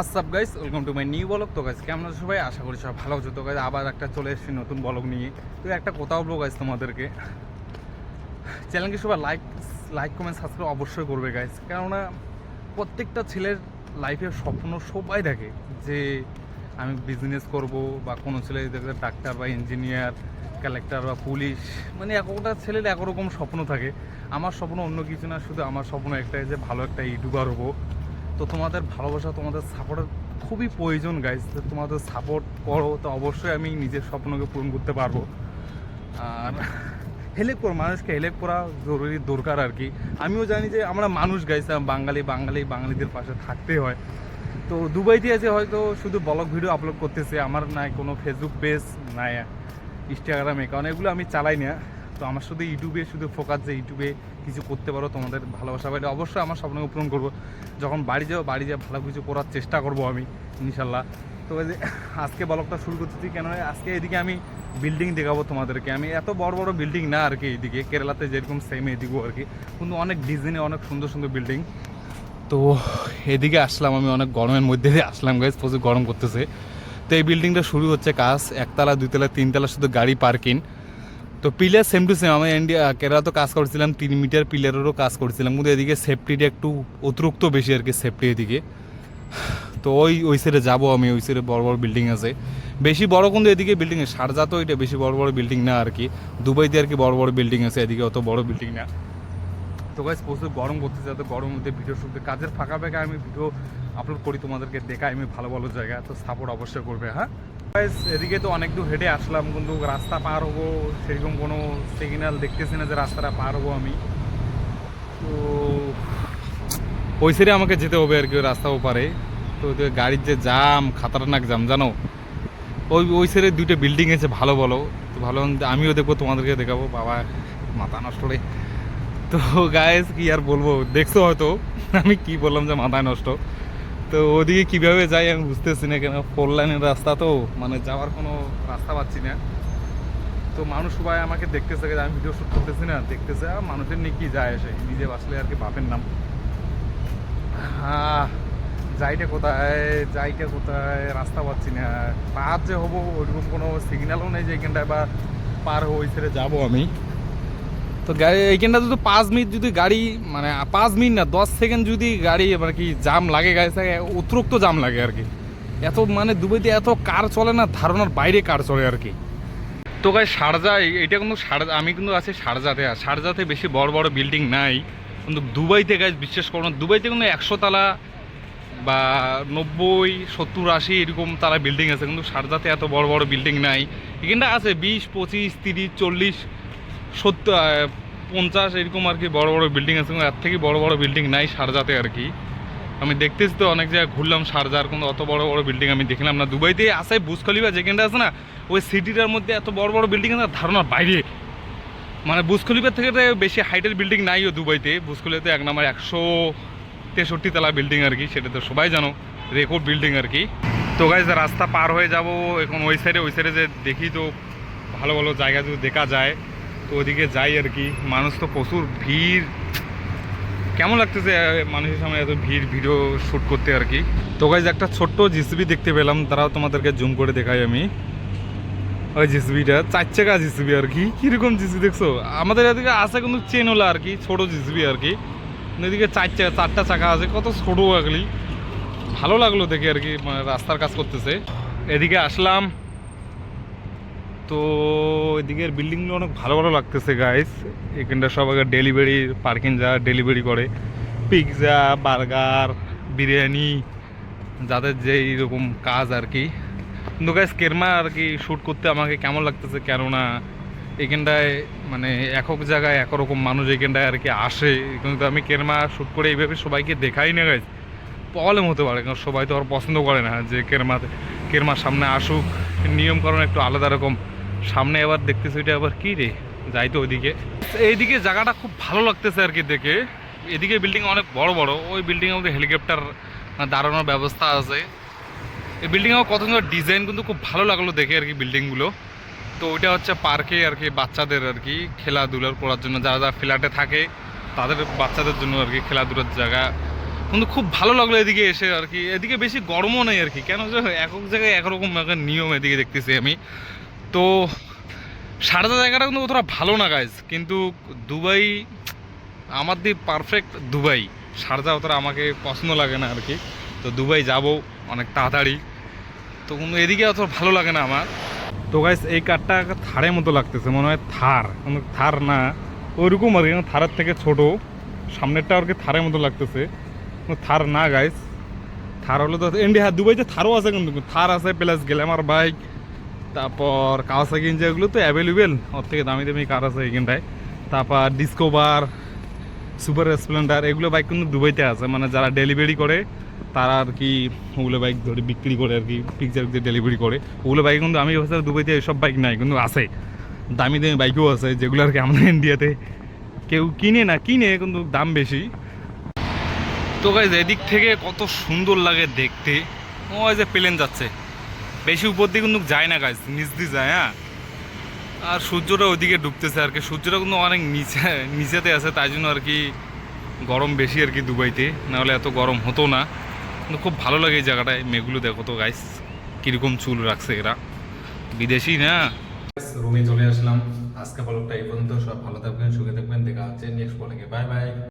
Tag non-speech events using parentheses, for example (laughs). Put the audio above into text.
আসাপ guys welcome to my new blog তো guys কেমন আছো সবাই? আশা করি সব ভালো আছো। তো গাইস আবার একটা চলে এসেছি নতুন ব্লগ নিয়ে। তো একটা কোথাও বলব গাইস তোমাদেরকে। চ্যানেলকে সবাই লাইক লাইক কমেন্ট সাবস্ক্রাইব অবশ্যই করবে গাইস কেননা, প্রত্যেকটা ছেলের লাইফের স্বপ্ন সবাই দেখে যে আমি বিজনেস করব বা কোনো ছেলে দেখবে ডাক্তার বা ইঞ্জিনিয়ার কালেক্টর বা পুলিশ মানে একটা ছেলের একরকম স্বপ্ন থাকে। আমার স্বপ্ন অন্য কিছু না, শুধু আমার স্বপ্ন একটাই যে ভালো একটা ইউটিউবার হব। তো তোমাদের ভালোবাসা, তোমাদের সাপোর্টের খুবই প্রয়োজন গাইজ তোমাদের সাপোর্ট করো, তো অবশ্যই আমি নিজের স্বপ্নকে পূরণ করতে পারব। আর হেল্প করো, মানুষকে হেল্প করা জরুরি, দরকার আর কি। আমিও জানি যে আমরা মানুষ গাইছি বাঙালি বাঙালি, বাঙালিদের পাশে থাকতে হয়। তো দুবাইতে আছে হয়তো শুধু ব্লগ ভিডিও আপলোড করতেছে, আমার নাই, কোনো ফেসবুক পেজ নাই ইনস্টাগ্রাম অ্যাকাউন্ট এগুলো আমি চালাই না। তো আমার শুধু ইউটিউবে শুধু ফোকাস যে ইউটিউবে কিছু করতে পারো, তোমাদের ভালোবাসা পাইলে অবশ্যই আমার স্বপ্নকে পূরণ করব। যখন বাড়ি যাব বাড়ি যাব ভালো কিছু করার চেষ্টা করব আমি, ইনশাল্লাহ। তো আজকে ব্লগটা শুরু করতেছি, কেন আজকে এদিকে আমি বিল্ডিং দেখাবো তোমাদেরকে। আমি এত বড় বড় বিল্ডিং না আর কি এইদিকে কেরালাতে যেরকম সেম এদিকেও আর কি। কিন্তু অনেক ডিজাইনে অনেক সুন্দর সুন্দর বিল্ডিং তো এদিকে আসলাম আমি, অনেক গরমের মধ্যে দিয়ে আসলাম গাইজ প্রচুর গরম করতেছে। তো এই বিল্ডিংটা শুরু হচ্ছে, কাজ, একতলা দুইতলা তিনতলা শুধু গাড়ি পার্কিং তো পিলার সেম টু সেম আমি ইন্ডিয়া কেরালা তো কাজ করছিলাম, তিন মিটার পিলারেরও কাজ করছিলাম, কিন্তু এদিকে সেফটিটা একটু অতিরিক্ত বেশি আর কি সেফটি এদিকে। তো ওই ওই সাইডে যাব আমি, ওই সাইডে বড় বড় বিল্ডিং আছে। বেশি বড় কিন্তু এদিকে বিল্ডিং সারজা তো এটা বেশি বড় বড় বিল্ডিং না আর কি। দুবাইতে আর কি বড় বড় বিল্ডিং আছে, এদিকে অত বড় বিল্ডিং না। তো গাইজ প্রচুর গরম করতেছে যাতে গরমের মধ্যে ভিডিও শুনতে। কাজের ফাঁকা ফাঁকা আমি ভিডিও আপলোড করি তোমাদেরকে দেখাই আমি ভালো ভালো জায়গা, তো সাপোর্ট অবশ্যই করবে হ্যাঁ? এদিকে তো অনেক দূর হেঁটে আসলাম, কিন্তু রাস্তা পার হব, সেরকম কোনো সিগন্যাল দেখতেছি না যে রাস্তাটা পার হব আমি। তো ওই সাইডে আমাকে যেতে হবে আর কি রাস্তা ওপারে। তো গাড়ির যে জাম খাতারনাক জাম জানো? ওই ওই সেরে দুইটা বিল্ডিং আছে, ভালো বলো। তো ভালো আমিও দেখব তোমাদেরকে দেখাবো, বাবা, মাথা নষ্ট রে। তো গায়েস কি আর বলব, দেখছ হয়তো, আমি কি বললাম যে মাথায় নষ্ট। তো ওদিকে কীভাবে যাই আমি বুঝতেছি না কেন ফোর লাইনের রাস্তা তো মানে যাওয়ার কোনো রাস্তা পাচ্ছি না। তো মানুষ সবাই আমাকে দেখতেছে আমি ভিডিও শ্যুট করতেছি না দেখতেছে মানুষের নিয়ে কি যায় আসে নিজে বাসলে আর কি বাপের নাম। আহ, যাইটা কোথায় যাইটা কোথায় রাস্তা পাচ্ছি না। পার যে হব ওইরকম কোনো সিগন্যালও নেই যে এখানটায় বা পার ওই ছেড়ে যাব আমি। তো এইখানটা যদি পাঁচ মিনিট যদি গাড়ি মানে পাঁচ মিনিট না, দশ সেকেন্ড যদি গাড়ি এবার কি জাম লাগে গাড়ি থাকে অতিরিক্ত জাম লাগে আর কি। এত মানে দুবাইতে এত কার চলে না, ধারণার বাইরে কার চলে আর কি। তো গাই এই- এটা কিন্তু সারজা, আমি কিন্তু আছি শারজাতে আর শারজাতে বেশি বড় বড় বিল্ডিং নাই। কিন্তু দুবাইতে গাছ বিশ্বাস করো না, দুবাইতে কিন্তু একশো তালা বা নব্বই, সত্তর, আশি এরকম তারা বিল্ডিং আছে, কিন্তু শারজাতে এত বড় বড় বিল্ডিং নাই। এখানটা আছে বিশ, পঁচিশ, তিরিশ, চল্লিশ সত্তর পঞ্চাশ এরকম আর কি বড় বড় বিল্ডিং আছে এর থেকে বড় বড় বিল্ডিং নাই সারজাতে আর কি। আমি দেখতেছি তো অনেক জায়গায় ঘুরলাম শারজার কোনো অত বড় বড় বিল্ডিং আমি দেখলাম না। দুবাইতে আছে বুজ খলিফা যেখানটা আছে না, ওই সিটিটার মধ্যে এত বড় বড় বিল্ডিং আছে ধারণার বাইরে। মানে বুজ থেকে বেশি হাইটের বিল্ডিং নাইও দুবাইতে। বুজ খলিফাতে এক নম্বর একশো তেষট্টি তলা বিল্ডিং আর কি, সেটা তো সবাই জানো রেকর্ড বিল্ডিং আর কি। তো গাইজ রাস্তা পার হয়ে যাব এখন ওই সাইডে ওই সাইডে যে দেখি তো ভালো ভালো জায়গা যদি দেখা যায়। তো ওদিকে যাই আর কি। মানুষ তো প্রচুর ভিড়। কেমন লাগতেছে মানুষের সামনে এত ভিড়, ভিডিও শ্যুট করতে আর কি? তো গাইজ একটা ছোট্ট জিসিবি দেখতে পেলাম। তারাও তোমাদেরকে জুম করে দেখাই আমি। ওই জিসিবিটা চার চাকা জিসিবি আর কি। কীরকম জিসিবি দেখছ? আমাদের এদিকে আছে কিন্তু চেনওলা আর কি, ছোট জিসিবি আর কি। এদিকে চার চাকা চারটা চাকা আছে, কত ছোট আগলি। ভালো লাগল দেখে আর কি মানে রাস্তার কাজ করতেছে। এদিকে আসলাম। তো এদিকের বিল্ডিংগুলো অনেক ভালো ভালো লাগতেছে গাইস এখানটা সব আগে ডেলিভারি পার্কিং যা ডেলিভারি করে। পিৎজা বার্গার বিরিয়ানি, যাদের যে রকম কাজ আর কি। কিন্তু গাইস কেরমা আর কি শ্যুট করতে আমাকে কেমন লাগতেছে কেননা, এখানটায় মানে একক জায়গায় একরকম মানুষ এখানটায় আর কি আসে। কিন্তু আমি কেরমা শ্যুট করে এইভাবে সবাইকে দেখাই না গাইস প্রবলেম হতে পারে, কারণ সবাই তো আর পছন্দ করে না যে কেরমা কেরমার সামনে আসুক। নিয়মকরণ একটু আলাদা রকম। সামনে আবার দেখতেছি ওইটা আবার কি রে? যাই তো ওইদিকে। এইদিকে জায়গাটা খুব ভালো লাগতেছে আর কি দেখে। এদিকে বিল্ডিং অনেক বড় বড়। ওই বিল্ডিংয়ের মধ্যে হেলিকপ্টার দাঁড়ানোর ব্যবস্থা আছে। এই বিল্ডিংয়েও কত সুন্দর ডিজাইন কিন্তু খুব ভালো লাগল দেখে আর কি বিল্ডিংগুলো তো ওইটা হচ্ছে পার্কে আর কি বাচ্চাদের আর কি খেলাধুলার করার জন্য। যারা যারা ফ্ল্যাটে থাকে, তাদের বাচ্চাদের জন্য আর কি খেলাধুলার জায়গা। কিন্তু খুব ভালো লাগল এদিকে এসে আর কি। এদিকে বেশি গরমও নেই আর কি। কেন যে একক জায়গায় একরকম নিয়ম এদিকে দেখতেছি আমি। তো সারদা জায়গাটা কিন্তু অতটা ভালো না গাইজ কিন্তু দুবাই, আমার দিয়ে পারফেক্ট দুবাই। সারদা অতটা আমাকে পছন্দ লাগে না আর কি তো দুবাই যাব অনেক তাড়াতাড়ি। তো কিন্তু এদিকে অত ভালো লাগে না আমার। তো গাইজ এই কারটা থারের মতো লাগতেছে, মনে হয় থার। কিন্তু থার না, ওইরকম আর কি থারের থেকে ছোট। সামনেরটা আর কি থারের মতো লাগতেছে। থার না গাইজ থার হলো তো ইন্ডিয়া দুবাইতে থারও আছে কিন্তু থার আছে প্লাস গ্ল্যামার বাইক তারপর কাওয়াসাকি যেগুলো তো অ্যাভেলেবেল ওর থেকে দামি দামি কার আছে এখানটায়। তারপর ডিসকোভার সুপার স্প্লেন্ডার এগুলো বাইক কিন্তু দুবাইতে আছে। মানে যারা ডেলিভারি করে, তারা আর কি ওগুলো বাইক ধরে বিক্রি করে আর কি পিকচার দিয়ে ডেলিভারি করে। ওগুলো বাইক কিন্তু আমি ভাবছি দুবাইতে এসব বাইক নাই, কিন্তু আছে। দামি দামি বাইকও আছে, যেগুলো আর কি আমাদের (laughs) ইন্ডিয়াতে কেউ কিনে না কিনে, কিন্তু দাম বেশি। তো গাইজ এদিক থেকে কত সুন্দর লাগে দেখতে। ওই যে প্লেন যাচ্ছে। বেশি উপর দিয়ে কিন্তু যায় না গাছ নিচ দিয়ে যায় হ্যাঁ? আর সূর্যটা ওইদিকে ডুবতেছে আর কি। সূর্যটা কিন্তু অনেক নিচে, নিচেতে আছে, তাই জন্য আর কি গরম বেশি আর কি দুবাইতে। নাহলে এত গরম হতো না। কিন্তু খুব ভালো লাগে এই জায়গাটায়, মেঘগুলো দেখো তো গাইস কীরকম চুল রাখছে এরা। বিদেশি না? রুমে চলে আসলাম। আজকে ব্লগটা এই পর্যন্ত, সব ভালো থাকবেন, সুখে থাকবেন, দেখা হচ্ছে নেক্সট ব্লগে বাই বাই